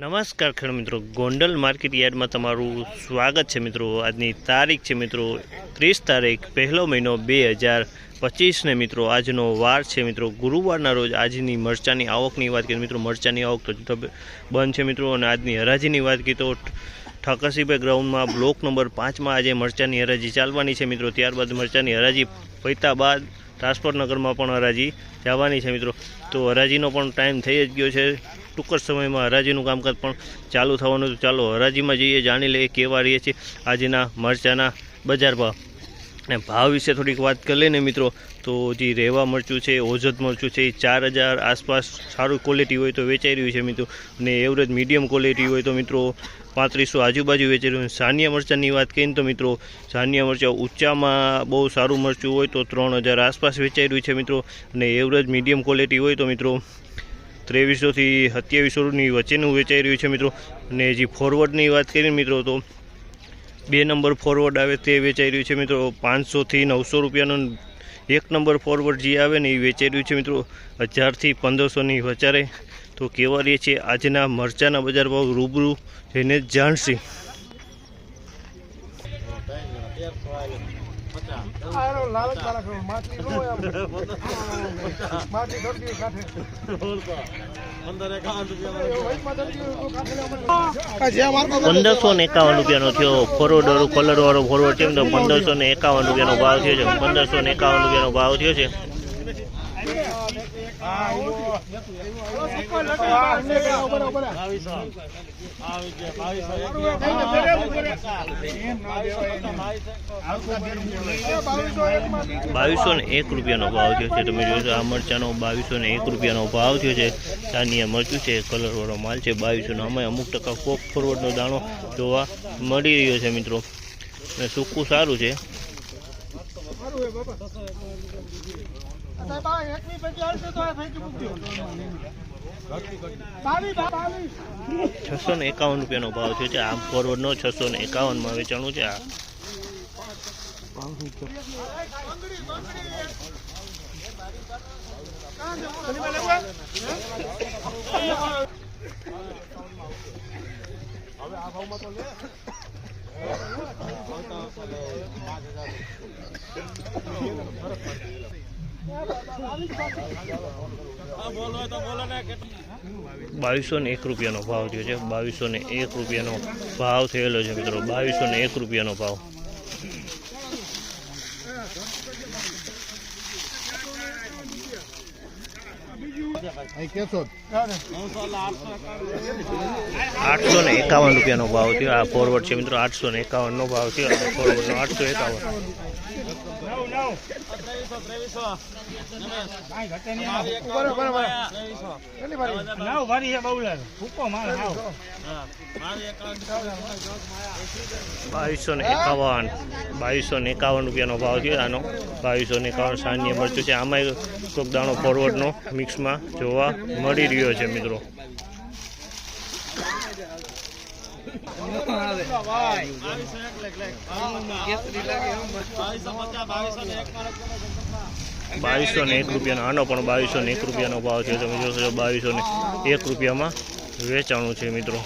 નમસ્કાર ખેડૂત મિત્રો. ગોંડલ માર્કેટ યાર્ડમાં તમારું સ્વાગત છે મિત્રો. આજની તારીખ છે મિત્રો ત્રીસ તારીખ પહેલો મહિનો બે હજાર પચીસને મિત્રો. આજનો વાર છે મિત્રો. ગુરુવારના રોજ આજની મરચાની આવકની વાત કરીએ મિત્રો. મરચાની આવક તો બંધ છે મિત્રો અને આજની હરાજીની વાત કરીએ તો ઠાકરસિંહભાઈ ગ્રાઉન્ડમાં બ્લોક નંબર પાંચમાં આજે મરચાની હરાજી ચાલવાની છે મિત્રો. ત્યારબાદ મરચાની હરાજી પૈતા બાદ ટ્રાન્સપોર્ટનગરમાં પણ હરાજી જવાની છે મિત્રો. તો હરાજીનો પણ ટાઈમ થઈ જ ગયો છે. ટૂંક જ સમયમાં હરાજીનું કામકાજ પણ ચાલુ થવાનું તો ચાલો, હરાજીમાં જઈએ, જાણી લઈએ કેવા રહીએ છીએ આજના મરચાના બજાર ભાવ. અને ભાવ વિશે થોડીક વાત કરી લઈએ મિત્રો. તો જે રેવા મરચું છે, ઓજત મરચું છે, એ ચાર હજાર આસપાસ સારું ક્વોલિટી હોય તો વેચાઈ રહ્યું છે મિત્રો. અને એવરેજ મીડિયમ ક્વોલિટી હોય તો મિત્રો પાંત્રીસો આજુબાજુ વેચાઈ રહ્યું સાનિયા મરચાંની વાત કરીને તો મિત્રો, સાનિયા મરચાં ઊંચામાં બહુ સારું મરચું હોય તો ત્રણ હજાર આસપાસ વેચાઈ રહ્યું છે મિત્રો. અને એવરેજ મીડિયમ ક્વોલિટી હોય તો મિત્રો ત્રેવીસોથી સત્યાવીસોની વચ્ચેનું વેચાઈ રહ્યું છે મિત્રો. અને જે ફોરવર્ડની વાત કરીએ મિત્રો, તો બે નંબર ફોરવર્ડ આવે તે વેચાઈ રહ્યું છે મિત્રો. પાંચસોથી નવસો રૂપિયાનો એક નંબર ફોરવર્ડ જે આવે ને એ વેચાઈ રહ્યું છે મિત્રો. હજારથી પંદરસોની વચારે તો કેવા રહીએ છીએ આજના મરચાના બજાર ભાવ રૂબરૂ જઈને જાણશી. પંદરસો ને એકાવન રૂપિયાનો થયો. ફોરવર્ડ વાળો કલર વાળો ફોરવર્ડ છે તો પંદરસો ને એકાવન રૂપિયાનો ભાવ થયો છે. પંદરસો ને એકાવન રૂપિયાનો ભાવ થયો છે. બાવીસો ને એક રૂપિયાનો ભાવ થયો છે. તમે જોશો આ મરચાનો બાવીસો ને એક રૂપિયાનો ભાવ થયો છે. ચાનિયા મરચું છે, કલરવાળો માલ છે, બાવીસોનો. અમે અમુક ટકા કોક ફોરવર્ડનો દાણો જોવા મળી રહ્યો છે, મિત્રો. અને સૂકું સારું છે. આ તો આ. છસો ને એકાવન રૂપિયાનો ભાવ છે આમ ફોરવર્ડનો છસો ને એકાવનમાં વેચાણું છે આ શનિવાર લેવું હે? બાવીસો ને એક રૂપિયાનો ભાવ થયો છે. બાવીસો ને એક રૂપિયાનો ભાવ થયેલો છે મિત્રો. બાવીસો ને એક રૂપિયાનો ભાવ. આઠસો ને એકાવન રૂપિયાનો ભાવ થયો. આ ફોરવર્ડ છે મિત્રો. આઠસો ને એકાવનનો ભાવ થયો. ફોરવર્ડનો આઠસો એકાવન. બાવીસો ને એકાવન બાવીસો ને એકાવન રૂપિયાનો ભાવ થયો આનો. બાવીસો ને એકાવન સાન્ય મરચું છે. આમાં કોક દાણો ફોરવર્ડનો મિક્સમાં જોવા મળી રહ્યો છે મિત્રો. બાવીસો ને એક રૂપિયાનો, આનો પણ બાવીસો ને એક રૂપિયાનો ભાવ છે. તમે જોશો બાવીસો ને એક રૂપિયામાં વેચાણું છે મિત્રો.